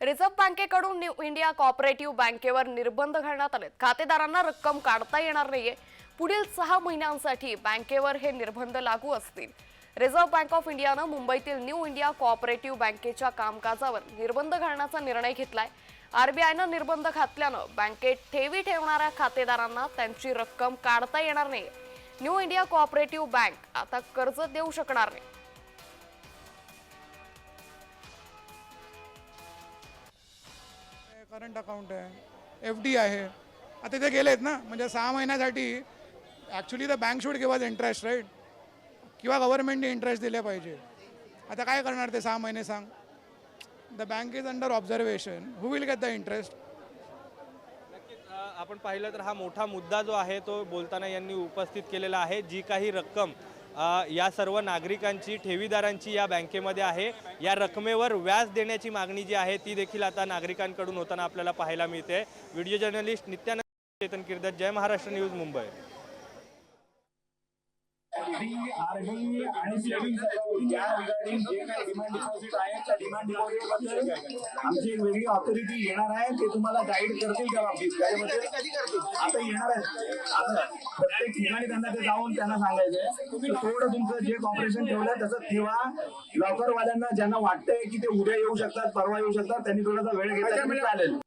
Reserve बँकेकडून new India cooperative बँकेवर निर्बंध घालण्यात आलेत. खातेदारांना रक्कम काढता येणार नाहीये. पुढील सहा महिन्यांसाठी बँकेवर हे निर्बंध लागू असतील. रिझर्व्ह बँक ऑफ इंडियानं मुंबईतील न्यू इंडिया कॉपरेटिव्ह बँकेच्या कामकाजावर निर्बंध घालण्याचा निर्णय घेतलाय. आरबीआयनं निर्बंध घातल्यानं बँकेत ठेवी ठेवणाऱ्या खातेदारांना त्यांची रक्कम काढता येणार नाही न्यू इंडिया कॉपरेटिव्ह बँक आता कर्ज देऊ शकणार नाही. करंट अकाउंट आहे. एफ डी आहे. आता ते गेलेत ना? म्हणजे सहा महिन्यासाठी actually the bank should give interest right किंवा गव्हर्नमेंटने इंटरेस्ट दिले पाहिजे. आता काय करणार ते सहा महिने सांग? The bank is under observation who will get the interest आपण पाहिलं तर हा मोठा मुद्दा जो आहे तो बोलताना यांनी उपस्थित केलेला आहे. जी काही रक्कम या सर्व नागरिकांची ठेवीदारांची या बँकेमध्ये आहे. या रकमेवर व्याज देण्याची मागणी जी आहे ती देखील आता नागरिकांकडून होताना आपल्याला पाहायला मिळते. Video journalist Nityanand Chetan Kirdat Jai Maharashtra news Mumbai. RD आणि सेव्हिंग्ज या रिगार्डिंग जे काही डिमांड डिपॉझिट आहे त्या डिमांड डिपॉझिटबद्दल आमची एक वेगळी ऑथॉरिटी येणार आहे. ते तुम्हाला गाईड करतील त्या बाबतीत. त्याच्यामध्ये आता येणार आहे आता प्रत्येक ठिकाणी त्यांना ते जाऊन त्यांना सांगायचंय. थोडं तुमचं जे कॉपरेशन ठेवलंय तसं ठेवा. लॉकरवाल्यांना ज्यांना वाटतंय की ते उद्या येऊ शकतात परवा येऊ शकतात त्यांनी थोडासा वेळ घेतला चालेल.